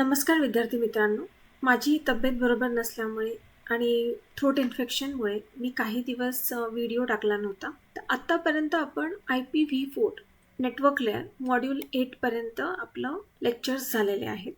नमस्कार विद्यार्थी मित्रांनो. माझी तब्येत बरोबर नसल्यामुळे आणि थ्रोट इन्फेक्शनमुळे मी काही दिवस व्हिडिओ टाकला नव्हता. तर आत्तापर्यंत आपण I P V four network layer module एटपर्यंत आपलं लेक्चर्स झालेले आहेत.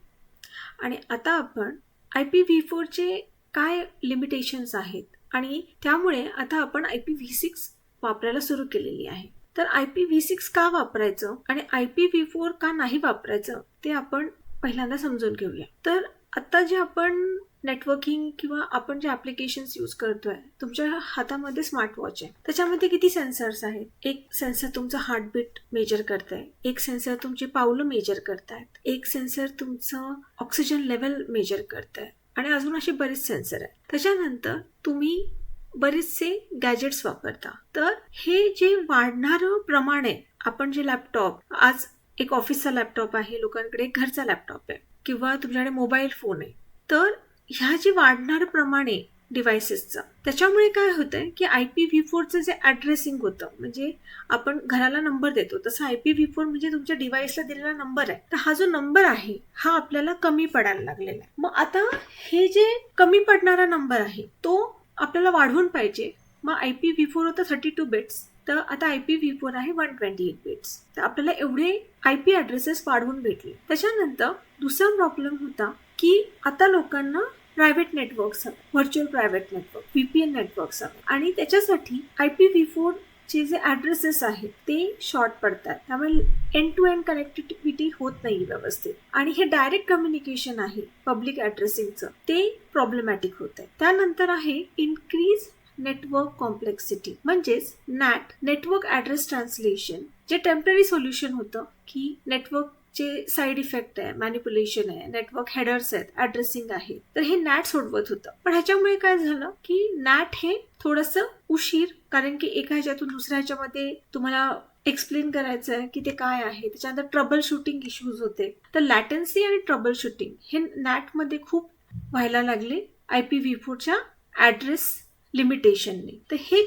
आणि आता आपण आय पी व्ही फोरचे काय लिमिटेशन्स आहेत आणि त्यामुळे आता आपण आय पी व्ही सिक्स वापरायला सुरू केलेली आहे. तर आय पी व्ही सिक्स का वापरायचं आणि आय पी व्ही फोर का नाही वापरायचं ते आपण पहिल्यांदा समजून घेऊया. तर आता जे आपण नेटवर्किंग किंवा आपण जे ॲप्लिकेशन्स यूज करतोय तुमच्या हातामध्ये स्मार्ट वॉच आहे. त्याच्यामध्ये किती सेन्सर्स आहेत? एक सेन्सर तुमचं हार्टबीट मेजर करताय. एक सेन्सर तुमची पावलं मेजर करतायत. एक सेन्सर तुमचं ऑक्सिजन लेवल मेजर करतंय. आणि अजून असे बरेच सेन्सर आहेत. त्याच्यानंतर तुम्ही बरेचसे गॅजेट्स वापरता. तर हे जे वाढणारं प्रमाण आहे आपण जे लॅपटॉप आज एक ऑफिसचा लॅपटॉप आहे लोकांकडे एक घरचा लॅपटॉप आहे किंवा तुमच्याकडे मोबाईल फोन आहे. तर ह्या जे वाढणार प्रमाणे आहे डिव्हायसेसचं त्याच्यामुळे काय होतंय की आय पी व्ही फोरचं जे ॲड्रेसिंग होतं म्हणजे आपण घराला नंबर देतो तसं आय पी व्ही फोर म्हणजे तुमच्या डिव्हाइसला दिलेला नंबर आहे. तर हा जो नंबर आहे हा आपल्याला कमी पडायला लागलेला आहे. मग आता हे जे कमी पडणारा नंबर आहे तो आपल्याला वाढवून पाहिजे. मग आय पी व्ही फोर होतं थर्टी टू बिट्स तर आता आय पी व्ही फोर आहे वन ट्वेंटी एट बिट्स तर आपल्याला एवढे आय पी ॲड्रेसेस वाढवून भेटले. त्याच्यानंतर दुसरा प्रॉब्लेम होता की आता लोकांना प्रायव्हेट नेटवर्क्स हवे virtual private network V P N networks हवे. आणि त्याच्यासाठी आय पी व्ही फोर चे जे ॲड्रेसेस आहेत ते शॉर्ट पडतात. त्यामुळे एंड टू एंड कनेक्टिव्हिटी होत नाही व्यवस्थित. आणि हे डायरेक्ट कम्युनिकेशन आहे पब्लिक ॲड्रेसिंगचं ते प्रॉब्लेमॅटिक होत आहे त्यानंतर आहे इन्क्रीज नेटवर्क कॉम्प्लेक्सिटी म्हणजेच नॅट नेटवर्क ॲड्रेस ट्रान्सलेशन जे टेंपररी सोल्युशन होतं की नेटवर्क जे साईड इफेक्ट आहे मॅनिप्युलेशन आहे नेटवर्क हेडर्स आहेत ॲड्रेसिंग आहे. तर हे नॅट सोडवत होतं. पण ह्याच्यामुळे काय झालं की नॅट हे थोडस उशीर कारण की एका ह्याच्यातून दुसऱ्या ह्याच्यामध्ये तुम्हाला एक्सप्लेन करायचं आहे की ते काय आहे. त्याच्यानंतर ट्रबल शूटिंग इश्यूज होते. तर लॅटन्सी आणि ट्रबल शूटिंग हे नॅटमध्ये खूप व्हायला लागले. आय पी व्ही फोरच्या ॲड्रेस लिमिटेशनने तर हे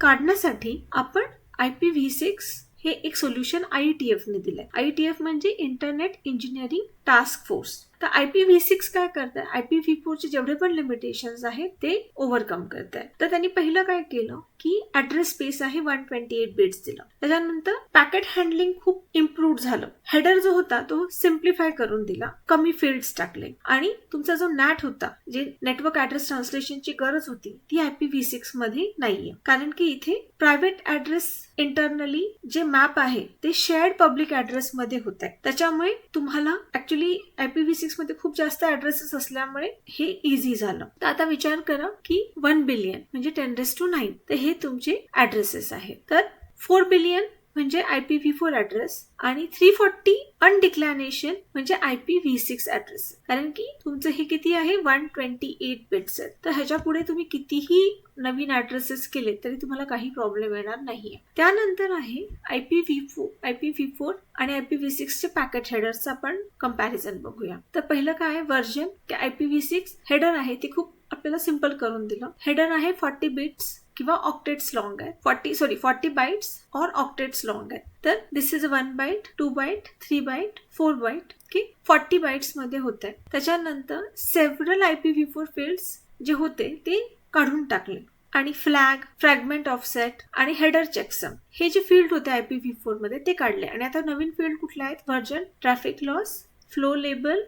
काढण्यासाठी आपण आय पी व्ही सिक्स हे एक सोल्युशन आय टी एफने दिलंय. आय टी एफ म्हणजे इंटरनेट इंजिनिअरिंग टास्क फोर्स तर आय पी व्ही सिक्स काय करताय? आय पी व्ही फोरचे जेवढे पण लिमिटेशन्स आहेत ते ओव्हरकम करत आहे तर त्यांनी पहिलं काय केलं? की ऍड्रेस स्पेस आहे वन ट्वेंटी एट बिट्स दिलं त्याच्यानंतर पॅकेट हँडलिंग खूप इम्प्रूव्ह झालं. हेडर जो होता तो सिम्प्लिफाय करून दिला. कमी फील्ड्स टाकले. आणि तुमचा जो नॅट होता जे नेटवर्क ऍड्रेस ट्रान्सलेशनची गरज होती ती आय पी व्ही सिक्समध्ये नाहीये. कारण की इथे प्रायव्हेट ऍड्रेस इंटरनली जे मॅप आहे ते शेअर्ड पब्लिक ऍड्रेस मध्ये होत आहे त्याच्यामुळे तुम्हाला ऍक्च्युली आय पी व्ही सिक्समध्ये खूप जास्त ऍड्रेसेस असल्यामुळे हे इझी झालं. तर आता विचार करा की वन बिलियन म्हणजे टेन रेस टू नाईन तर हे तुमचे ऍड्रेसेस आहेत. तर फोर बिलियन म्हणजे I P V four address आणि थ्री फोर्टी अनडिक्लॅनेशन म्हणजे I P V six address कारण की तुमचं हे किती आहे? वन ट्वेंटी एट बिट्स आहेत तर ह्याच्या पुढे तुम्ही कितीही नवीन ऍड्रेसेस केले तरी तुम्हाला काही प्रॉब्लेम येणार नाहीये. त्यानंतर आहे I P V four I P V four आणि आय पी व्ही सिक्सचे पॅकेट हेडर्सचं आपण कंपॅरिझन बघूया. तर पहिलं काय आहे? व्हर्जन की I P V six header आहे ते खूप आपल्याला सिंपल करून दिलं. हेडर आहे फॉर्टी बिट्स किंवा ऑक्टेट्स लॉंग आहे फॉर्टी सॉरी फॉर्टी बाईट्स और ऑक्टेट्स लॉंग आहे तर this is one byte two byte three byte four byte की फॉर्टी बाईट्समध्ये होत आहे त्याच्यानंतर several I P V four fields जे होते ते काढून टाकले. आणि फ्लॅग फ्रॅगमेंट ऑफसेट आणि हेडर चेकसम हे जे फील्ड होते आय पी व्ही फोरमध्ये ते काढले. आणि आता नवीन फील्ड कुठले आहेत version traffic loss flow label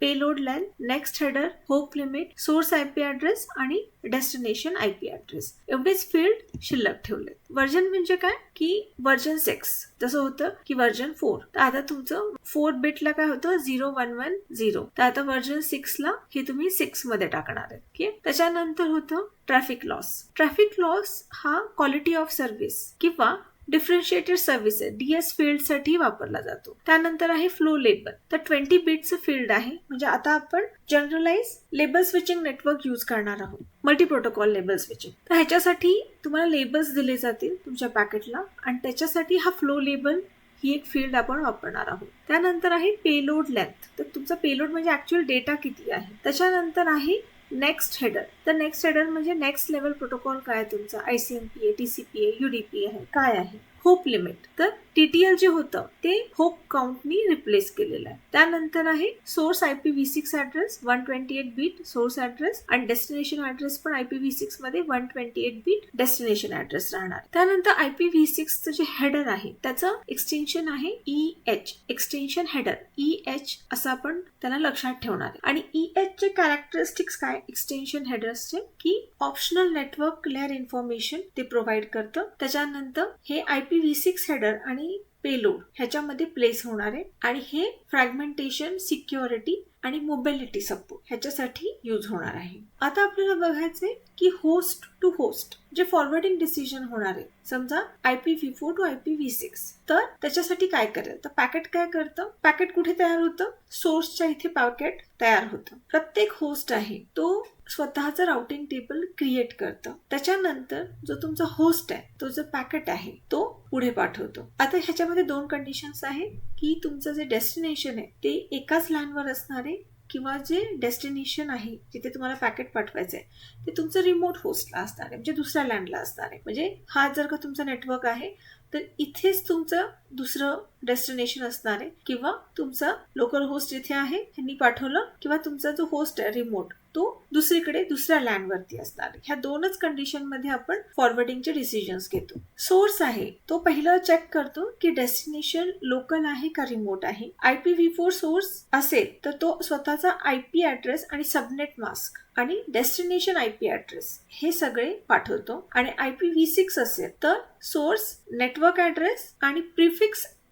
payload length next header hop limit source I P address आणि डेस्टिनेशन आय पी ऍड्रेस एवढेच फील्ड शिल्लक ठेवले वर्जन म्हणजे काय? की वर्जन सिक्स जसं होतं की वर्जन फोर तर आता तुमचं फोर बिटला काय होतं? झिरो वन वन झिरो तर आता वर्जन सिक्सला हे तुम्ही सिक्समध्ये टाकणार आहे त्याच्यानंतर होतं ट्रॅफिक लॉस ट्रॅफिक लॉस हा क्वालिटी ऑफ सर्व्हिस किंवा डिफरन्शिएटेड सर्व्हिस डीएस फील्डसाठी वापरला जातो. त्यानंतर आहे फ्लो लेबल तर ट्वेंटी बीटचं फील्ड आहे. म्हणजे आता आपण generalize label switching network use करणार आहोत. मल्टी प्रोटोकॉल लेबल स्विचिंग तर ह्याच्यासाठी तुम्हाला लेबल्स दिले जातील तुमच्या पॅकेटला आणि त्याच्यासाठी हा फ्लो लेबल ही एक फील्ड आपण वापरणार आहोत. त्यानंतर आहे पेलोड लेंथ तर तुमचा पेलोड म्हणजे ऍक्च्युअल डेटा किती आहे? त्याच्यानंतर आहे नेक्स्ट हेडर तर नेक्स्ट हेडर म्हणजे नेक्स्ट लेवल प्रोटोकॉल काय तुमचा? I C M P a T C P a U D P आहे. काय आहे? Hop limit. तर टीटीएल जे होतं ते होप काउंटनी रिप्लेस केलेलं आहे. त्यानंतर आहे source I P V six address one twenty eight bit source address आणि डेस्टिनेशन ऍड्रेस पण I P V सिक्समध्ये one twenty eight bit destination address राहणार त्यानंतर आय पी व्ही सिक्सचं जे हेडर आहे त्याचं एक्सटेन्शन आहे E H extension header E H असं आपण त्याला लक्षात ठेवणार आहे. आणि ई एच चे कॅरेक्टरिस्टिक्स काय? एक्सटेन्शन हेडर्सचे की ऑप्शनल नेटवर्क लेअर इन्फॉर्मेशन ते प्रोव्हाइड करतं. त्याच्यानंतर हे I P V six header आणि पेलोड ह्याच्यामध्ये प्लेस होणार आहे. आणि हे फ्रॅगमेंटेशन सिक्युरिटी आणि मोबिलिटी सपोर्ट ह्याच्यासाठी यूज होणार आहे. आता आपल्याला बघायचंय की होस्ट टू होस्ट जे फॉरवर्डिंग डिसिजन होणार आहे समजा I P V four to I P V six तर त्याच्यासाठी काय करेल? तर पॅकेट काय करतं? पॅकेट कुठे तयार होतं? सोर्सच्या इथे पॅकेट तयार होतं. प्रत्येक होस्ट आहे तो स्वतःचं राउटिंग टेबल क्रिएट करतं. त्याच्यानंतर जो तुमचा होस्ट आहे तो जो पॅकेट आहे तो पुढे पाठवतो. आता ह्याच्यामध्ये दोन कंडिशन्स आहे. की तुमचं जे डेस्टिनेशन आहे ते एकाच लँडवर असणार आहे किंवा जे डेस्टिनेशन आहे जिथे तुम्हाला पॅकेट पाठवायचं आहे ते तुमचं रिमोट होस्टला असणार आहे म्हणजे दुसऱ्या लँडला असणार आहे. म्हणजे हा जर का तुमचा नेटवर्क आहे तर इथेच तुमचं दुसरं डेस्टिनेशन असणार आहे. किंवा तुमचा लोकल होस्ट जिथे आहे त्यांनी पाठवलं किंवा तुमचा जो होस्ट आहे रिमोट तो दुसरीकडे दुसऱ्या लँड वरती असणार ह्या दोनच कंडिशनमध्ये आपण फॉरवर्डिंगचे डिसिजन्स घेतो. सोर्स आहे तो पहिला चेक करतो की डेस्टिनेशन लोकल आहे का रिमोट आहे. I P V four source असेल तर तो स्वतःचा आय पी ऍड्रेस आणि सबनेट मास्क आणि डेस्टिनेशन आय पी ऍड्रेस हे सगळे पाठवतो. आणि आय पी व्ही सिक्स असेल तर सोर्स नेटवर्क ऍड्रेस आणि प्रिफिक्स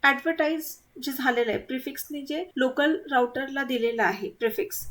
ऍडव्हर्टाईज जे झालेलं आहे प्रिफिक्सने जे लोकल राउटरला दिलेलं आहे प्रिफिक्स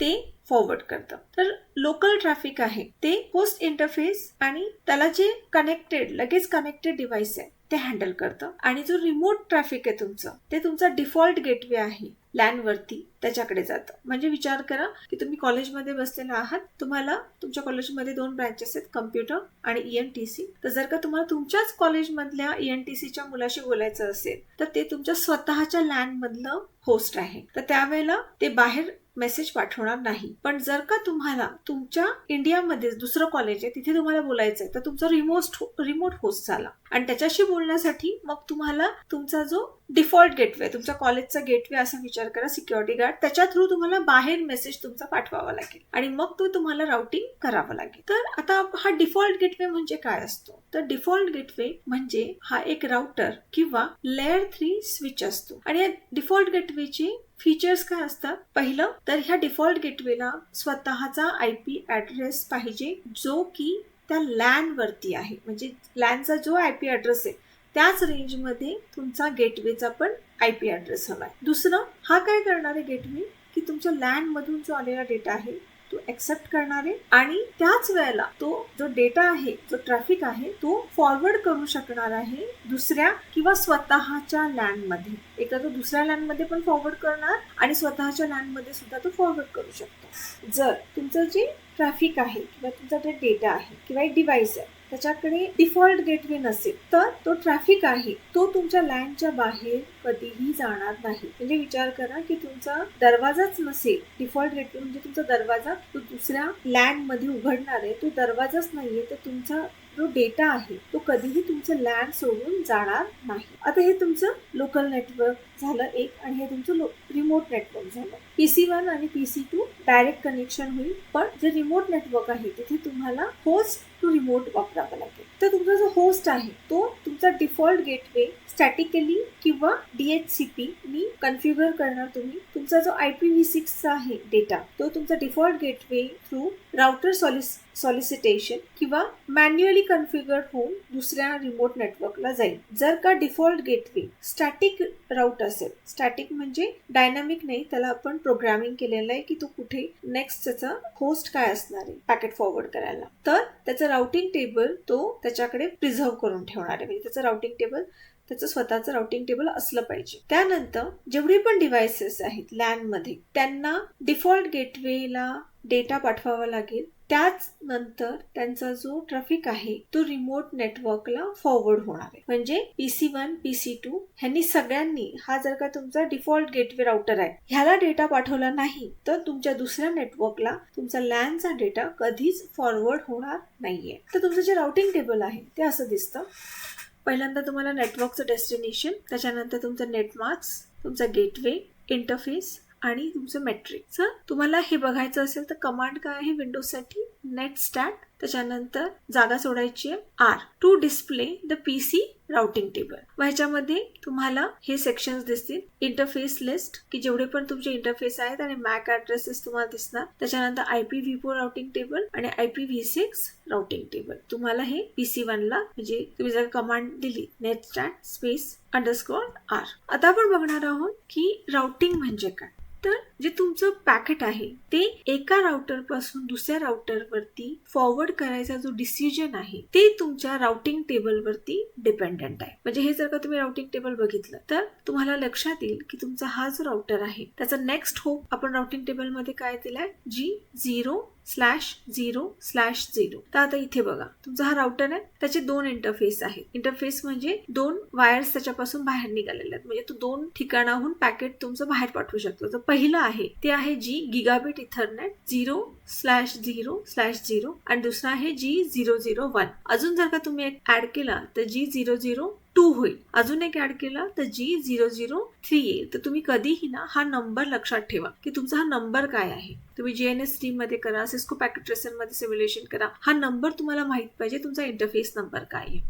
ते फॉरवर्ड करतं. तर लोकल ट्रॅफिक आहे. ते होस्ट इंटरफेस आणि त्याला जे कनेक्टेड लगेच कनेक्टेड डिव्हाइस आहे ते हँडल करतं. आणि जो रिमोट ट्रॅफिक आहे तुमचं ते तुमचा डिफॉल्ट गेटवे आहे लँड वरती त्याच्याकडे जातं. म्हणजे विचार करा की तुम्ही कॉलेजमध्ये बसलेला आहात तुम्हाला तुमच्या कॉलेजमध्ये दोन ब्रँचेस आहेत कम्प्युटर आणि ई एन टी सी तर जर का तुम्हाला तुमच्याच कॉलेजमधल्या ई एन टी सीच्या मुलाशी बोलायचं असेल तर ते तुमच्या स्वतःच्या लँड मधलं होस्ट आहे. तर त्यावेळेला ते बाहेर मेसेज पाठवणार नाही. पण जर का तुम्हाला तुमच्या इंडियामध्ये दुसरं कॉलेज आहे तिथे तुम्हाला बोलायचं आहे तर तुमचा रिमोट रिमोट होस्ट झाला. आणि त्याच्याशी बोलण्यासाठी मग तुम्हाला तुमचा जो डिफॉल्ट गेटवे तुमच्या कॉलेजचा गेटवे असा विचार करा सिक्युरिटी गार्ड त्याच्या थ्रू तुम्हाला बाहेर मेसेज तुमचा पाठवावा लागेल. आणि मग तो तुम्हाला राउटिंग करावं लागेल. तर आता हा डिफॉल्ट गेटवे म्हणजे काय असतो? तर डिफॉल्ट गेटवे म्हणजे हा एक राउटर किंवा लेअर थ्री स्विच असतो. आणि या डिफॉल्ट गेटवेची फीचर्स काय असतात? पहिलं तर ह्या डिफॉल्ट गेटवेला स्वतःचा आय पी ऍड्रेस पाहिजे जो की त्या लँड वरती आहे. म्हणजे लँडचा जो आय पी ऍड्रेस आहे त्याच रेंजमध्ये तुमचा गेटवेचा पण आय पी ऍड्रेस आहे. दुसरं हा काय करणार आहे गेटवे की तुमच्या लँडमधून जो आलेला डेटा आहे तो ऍक्सेप्ट करणार आहे आणि त्याच वेळेला तो जो डेटा आहे जो ट्रॅफिक आहे तो फॉरवर्ड करू शकणार आहे दुसऱ्या किंवा स्वतःच्या लँडमध्ये. एकदा तो दुसऱ्या लँडमध्ये पण फॉरवर्ड करणार आणि स्वतःच्या लँडमध्ये सुद्धा तो फॉरवर्ड करू शकतो. जर तुमचं जे ट्रॅफिक आहे किंवा तुमचा जे डेटा आहे किंवा एक डिव्हाइस आहे त्याच्याकडे डिफॉल्ट गेटवे नसेल तर तो ट्रॅफिक आहे. तो तुमच्या लँडच्या बाहेर कधीही जाणार नाही. म्हणजे विचार करा की तुमचा दरवाजाच नसेल. डिफॉल्ट गेटवे म्हणजे तुमचा दरवाजा तो दुसऱ्या लँडमध्ये उघडणार आहे. तो दरवाजाच नाहीये तर तुमचा जो डेटा आहे तो कधीही तुमचं लँड सोडून जाणार नाही. आता हे तुमचं लोकल नेटवर्क झालं एक आणि हे तुमचं रिमोट नेटवर्क झालं. पी सी वन आणि P C two direct connection होईल पण जे रिमोट नेटवर्क आहे तिथे तुम्हाला होस्ट टू रिमोट वापरावा लागेल. तर तुमचा जो होस्ट आहे तो तुमचा डिफॉल्ट गेटवे स्टॅटिकली किंवा डीएचसीपी मी कन्फ्युगर करणार तुम्ही. तुमचा जो आय पी व्ही सिक्सचा आहे डेटा तो तुमचा default gateway through router solicit solicitation किंवा मॅन्युअली कन्फ्युगर होऊन दुसऱ्या रिमोट नेटवर्कला जाईल. जर का डिफॉल्ट गेटवे स्टॅटिक राउटर असेल. स्टॅटिक म्हणजे डायनामिक नाही त्याला आपण प्रोग्रामिंग केलेलं आहे की तो कुठे नेक्स्ट त्याचा होस्ट काय असणार आहे पॅकेट फॉरवर्ड करायला. तर त्याचं राउटिंग टेबल तो त्याच्याकडे प्रिझर्व्ह करून ठेवणार आहे. म्हणजे त्याचं राउटिंग टेबल त्याचं स्वतःचं राउटिंग टेबल असलं पाहिजे. त्यानंतर जेवढे पण डिव्हायसेस आहेत लॅनमध्ये त्यांना डिफॉल्ट गेटवेला डेटा पाठवावा लागेल. त्याच नंतर त्यांचा जो ट्रॅफिक आहे तो रिमोट नेटवर्कला फॉरवर्ड होणार आहे. म्हणजे पीसी वन पीसी टू ह्यांनी सगळ्यांनी हा जर का तुमचा डिफॉल्ट गेटवे राउटर आहे ह्याला डेटा पाठवला नाही तर तुमच्या दुसऱ्या नेटवर्कला तुमचा लँडचा डेटा कधीच फॉरवर्ड होणार नाहीये. तर तुमचं जे राउटिंग टेबल आहे ते असं दिसतं. पहिल्यांदा तुम्हाला नेटवर्कचं डेस्टिनेशन त्याच्यानंतर तुमचं नेटमार्क्स तुमचा गेटवे इंटरफेस आणि तुमचं मॅट्रिकचं जर तुम्हाला हे बघायचं असेल तर कमांड काय आहे विंडोजसाठी नेट स्टॅट त्याच्यानंतर जागा सोडायची आहे R two display the P C routing table व ह्याच्यामध्ये तुम्हाला हे सेक्शन्स दिसतील. इंटरफेस लिस्ट की जेवढे पण तुमचे इंटरफेस आहेत आणि मॅक ऍड्रेसेस तुम्हाला दिसणार. त्याच्यानंतर I P V four routing table आणि I P V six routing table तुम्हाला हे पीसी ला म्हणजे तुम्ही जर कमांड दिली netstat space underscore R आता आपण बघणार आहोत की राउटिंग म्हणजे काय. तर जे तुमचं पॅकेट आहे ते एका राउटरपासून दुसऱ्या राउटर वरती फॉरवर्ड करायचा जो डिसिजन आहे ते तुमच्या राउटिंग टेबल वरती डिपेंडंट आहे. म्हणजे हे जर का तुम्ही राउटिंग टेबल बघितलं तर तुम्हाला लक्षात येईल की तुमचा हा जो राउटर आहे त्याचा नेक्स्ट होप आपण राउटिंग टेबलमध्ये काय दिलाय? G zero slash zero slash zero तर आता इथे बघा तुमचा हा राउटर आहे त्याचे दोन इंटरफेस आहेत. इंटरफेस म्हणजे दोन वायर्स त्याच्यापासून बाहेर निघालेले आहेत. म्हणजे तो दोन ठिकाणाहून पॅकेट तुमचं बाहेर पाठवू शकतो. तर पहिलं आहे ते आहे G gigabit ethernet zero slash zero slash zero आणि दुसरा आहे जी झिरो झिरो वन अजून जर का तुम्ही एक ऍड केला तर जी झिरो झिरो टू होईल. अजून एक ऍड केला तर जी झिरो झिरो थ्री येईल तर तुम्ही कधीही ना हा नंबर लक्षात ठेवा की तुमचा हा नंबर काय आहे. तुम्ही जी एन एस टीममध्ये करा सिस्को पॅकेट ट्रेसनमध्ये सिम्युलेशन करा. हा नंबर तुम्हाला माहीत पाहिजे तुमचा इंटरफेस नंबर काय आहे.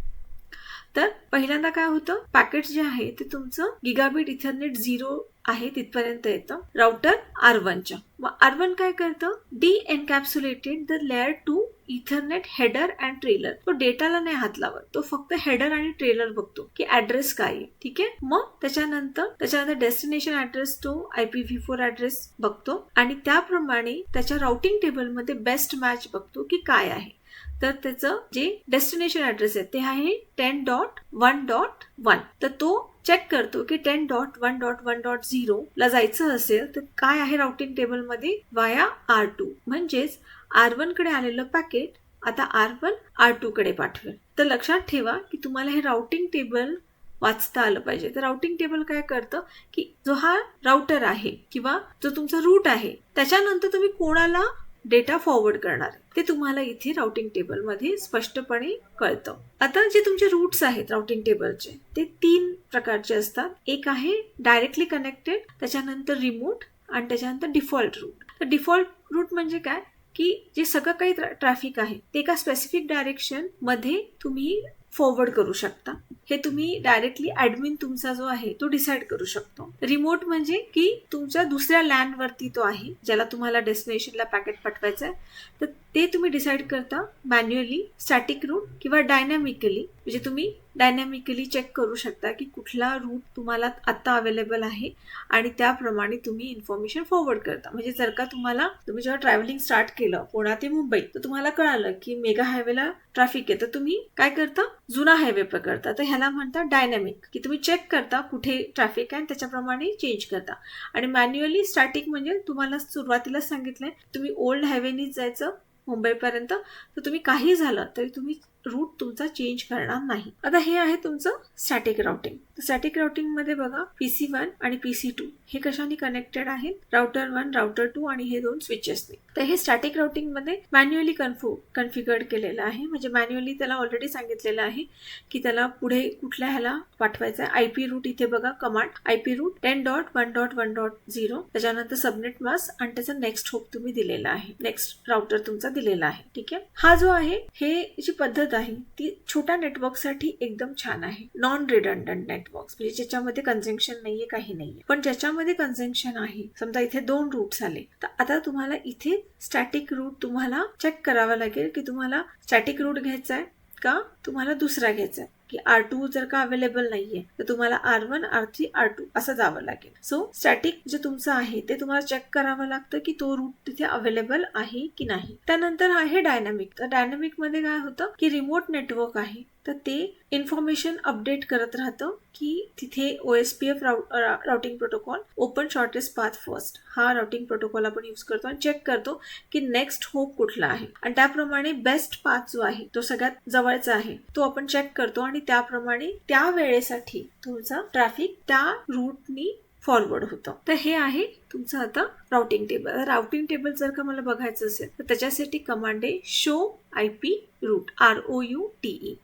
तर पहिल्यांदा काय होतं? पॅकेट जे आहे ते तुमचं गिगाबिट इथरनेट झिरो आहे तिथपर्यंत येतं. राउटर आर वनच्या मग आर वन काय करतं? De encapsulated the layer two ethernet header and trailer तो डेटाला नाही हात लावत. तो फक्त हेडर आणि ट्रेलर बघतो की ऍड्रेस काय आहे. ठीक आहे? मग त्याच्यानंतर त्याच्यानंतर डेस्टिनेशन ऍड्रेस तो I P V four address बघतो. आणि त्याप्रमाणे त्याच्या राउटिंग टेबलमध्ये बेस्ट मॅच बघतो की काय आहे. तर त्याचं जे डेस्टिनेशन ऍड्रेस आहे ते आहे ten dot one dot one तर तो चेक करतो की ten dot one dot one dot zero ला जायचं असेल तर काय आहे राउटिंग टेबलमध्ये वाया आर टू म्हणजेच आर वनकडे आलेलं पॅकेट आता आर वन आर टू कडे पाठवेल. तर लक्षात ठेवा की तुम्हाला हे राउटिंग टेबल वाचता आलं पाहिजे. तर राउटिंग टेबल काय करतं की जो हा राउटर आहे किंवा जो तुमचा रूट आहे त्याच्यानंतर तुम्ही कोणाला डेटा फॉरवर्ड करणार ते तुम्हाला इथे राउटिंग टेबलमध्ये स्पष्टपणे कळतं. आता जे तुमचे रूट्स आहेत राउटिंग टेबलचे ते तीन प्रकारचे असतात. एक आहे डायरेक्टली कनेक्टेड त्याच्यानंतर रिमोट आणि त्याच्यानंतर डिफॉल्ट रूट तर डिफॉल्ट रूट म्हणजे काय? की जे सगळं काही ट्रॅफिक आहे ते एका स्पेसिफिक डायरेक्शनमध्ये तुम्ही फॉरवर्ड करू शकता. हे तुम्ही डायरेक्टली ऍडमिन तुमचा जो आहे तो डिसाईड करू शकतो. रिमोट म्हणजे की तुमच्या दुसऱ्या लँड वरती तो आहे ज्याला तुम्हाला डेस्टिनेशनला पॅकेट पाठवायचं आहे. तर ते तुम्ही डिसाईड करता मॅन्युअली स्टॅटिक रूट किंवा डायनॅमिकली म्हणजे तुम्ही डायनॅमिकली चेक करू शकता की कुठला रूट तुम्हाला आत्ता अवेलेबल आहे आणि त्याप्रमाणे तुम्ही इन्फॉर्मेशन फॉरवर्ड करता. म्हणजे जर का तुम्हाला तुम्ही जेव्हा ट्रॅव्हलिंग स्टार्ट केलं पुणा ते मुंबई तर तुम्हाला कळालं की मेगा हायवेला ट्रॅफिक आहे तर तुम्ही काय करता? जुना हायवे पकडता. तर ह्याला म्हणता डायनॅमिक की तुम्ही चेक करता कुठे ट्रॅफिक आहे त्याच्याप्रमाणे चेंज करता. आणि मॅन्युअली स्टार्टिंग म्हणजे तुम्हाला सुरुवातीला सांगितलंय तुम्ही ओल्ड हायवेनीच जायचं मुंबईपर्यंत. तर तुम्ही काही झालं तरी तुम्ही रूट तुमचा चेंज करणार नाही. आता हे आहे तुमचं स्टॅटिक राउटिंग स्टॅटिक राउटिंगमध्ये बघा पीसी वन आणि पीसी टू हे कशाने कनेक्टेड आहेत? राउटर वन राउटर टू आणि हे दोन स्विचेसने तर हे स्टॅटिक राउटिंगमध्ये मॅन्युअली कन्फू कन्फिगर्ड केलेलं आहे. म्हणजे मॅन्युअली त्याला ऑलरेडी सांगितलेलं आहे की त्याला पुढे कुठल्या ह्याला पाठवायचं आहे आयपी रूट इथे बघा command IP route ten dot one dot one dot zero त्याच्यानंतर सबनेट मास आणि त्याचा नेक्स्ट होप तुम्ही दिलेला आहे. नेक्स्ट राउटर तुमचा दिलेला आहे. ठीक आहे? हा जो आहे हे जी पद्धत आहे ती छोट्या नेटवर्कसाठी एकदम छान आहे. नॉन रिडंडंट नेटवर्क म्हणजे ज्याच्यामध्ये कन्झेक्शन नाहीये काही नाहीये. पण ज्याच्यामध्ये कन्झेक्शन आहे समजा इथे दोन रूट्स आले तर आता तुम्हाला इथे स्टॅटिक रूट तुम्हाला चेक करावा लागेल की तुम्हाला स्टॅटिक रूट घ्यायचा आहे का तुम्हाला दुसरा घ्यायचा आहे की आर टू जर का अवेलेबल नाहीये तर तुम्हाला R one R three R two असं जावं लागेल. सो स्टॅटिक जे तुमचं आहे ते तुम्हाला चेक करावं लागतं की तो रूट तिथे अवेलेबल आहे की नाही. त्यानंतर आहे डायनामिक तर डायनामिकमध्ये काय होतं की रिमोट नेटवर्क आहे. तर ते इन्फॉर्मेशन अपडेट करत राहतं की तिथे O S P F routing protocol open shortest path first हा राउटिंग प्रोटोकॉल आपण यूज करतो आणि चेक करतो की नेक्स्ट होप कुठला आहे. आणि त्याप्रमाणे बेस्ट पाथ जो आहे तो सगळ्यात जवळचा आहे तो आपण चेक करतो आणि त्याप्रमाणे त्या वेळेसाठी तुमचा ट्रॅफिक त्या रूटनी फॉरवर्ड होतं. तर हे आहे तुमचं आता राउटिंग टेबल राउटिंग टेबल जर का मला बघायचं असेल तर त्याच्यासाठी कमांड आहे show I P route R O U T E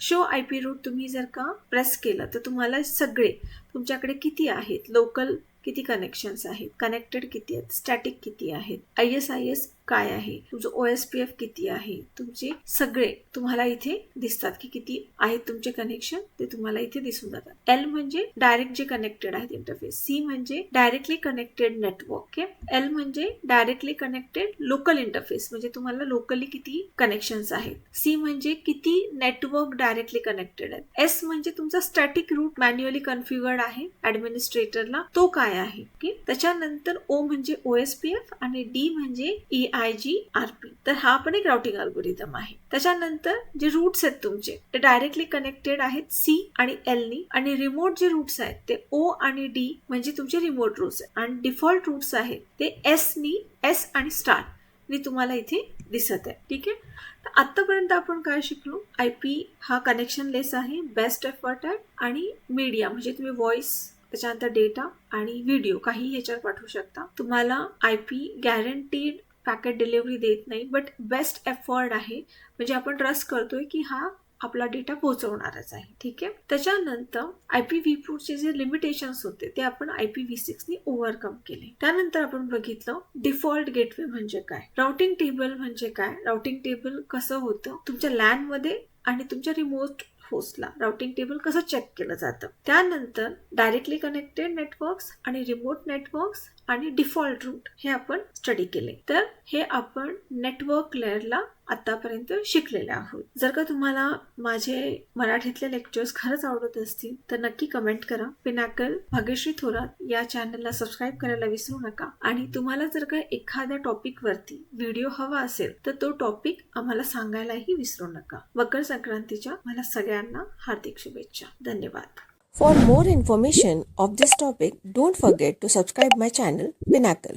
show I P route तुम्ही जर का प्रेस केलं तर तुम्हाला सगळे तुमच्याकडे किती आहेत? लोकल किती कनेक्शन्स आहेत? कनेक्टेड किती आहेत? स्टॅटिक किती आहेत? आय एस आय एस काय आहे? तुमचं ओ एस पी एफ किती आहे? तुमचे सगळे तुम्हाला इथे दिसतात की किती आहेत तुमचे कनेक्शन ते तुम्हाला इथे दिसून जातात. एल म्हणजे डायरेक्ट जे कनेक्टेड आहेत इंटरफेस सी म्हणजे डायरेक्टली कनेक्टेड नेटवर्क एल म्हणजे डायरेक्टली कनेक्टेड लोकल इंटरफेस म्हणजे तुम्हाला लोकली किती कनेक्शन्स आहेत. सी म्हणजे किती नेटवर्क डायरेक्टली कनेक्टेड आहेत. एस म्हणजे तुमचा स्टॅटिक रूट मॅन्युअली कन्फिगर्ड आहे ऍडमिनिस्ट्रेटरला तो काय आहे? ओके त्याच्यानंतर ओ म्हणजे ओ एस पी एफ आणि डी म्हणजे E I G R P तर हा पण एक राउटिंग अल्गोरिदम आहे. त्याच्यानंतर जे रूट्स आहेत तुमचे ते डायरेक्टली कनेक्टेड आहेत सी आणि एल नी. आणि रिमोट जे रूट्स आहेत ते ओ आणि डी म्हणजे तुमचे रिमोट रूट्स आहेत. आणि डिफॉल्ट रूट्स आहेत ते एस नी एस आणि स्टार नी तुम्हाला इथे दिसत आहे. ठीक आहे? तर आत्तापर्यंत आपण काय शिकलो? आय पी हा कनेक्शन लेस आहे बेस्ट एफर्ट आहे आणि मीडिया म्हणजे तुम्ही व्हॉइस त्याच्यानंतर डेटा आणि व्हिडिओ काही ह्याच्यावर पाठवू शकता. तुम्हाला I P guaranteed packet delivery देत नाही बट बेस्ट एफर्ड आहे. म्हणजे आपण ट्रस्ट करतोय की हा आपला डेटा पोहोचवणारच आहे ठीक आहे? त्याच्यानंतर आय पी व्ही फोरचे जे लिमिटेशन्स होते ते आपण आय पी व्ही सिक्सनी ओव्हरकम केले. त्यानंतर आपण बघितलं डिफॉल्ट गेटवे म्हणजे काय? राउटिंग टेबल म्हणजे काय? राउटिंग टेबल कसं होतं? तुमच्या लॅनमध्ये आणि तुमच्या रिमोट होस्टला राउटिंग टेबल कसं चेक केलं जातं? त्यानंतर डायरेक्टली कनेक्टेड नेटवर्क्स आणि रिमोट नेटवर्क्स आणि डिफॉल्ट रूट हे आपण स्टडी केले. तर हे आपण नेटवर्क लेअरला आतापर्यंत शिकलेले आहोत. जर का तुम्हाला माझे मराठीतले लेक्चर्स खरंच आवडत असतील तर नक्की कमेंट करा. पिनाकल भाग्यश्री थोरात या चॅनलला सबस्क्राईब करायला विसरू नका. आणि तुम्हाला जर का एखाद्या टॉपिक वरती व्हिडिओ हवा असेल तर तो टॉपिक आम्हाला सांगायलाही विसरू नका. मकर संक्रांतीच्या मला सगळ्यांना हार्दिक शुभेच्छा. धन्यवाद. For more information of this topic, don't forget to subscribe my channel Pinnacle.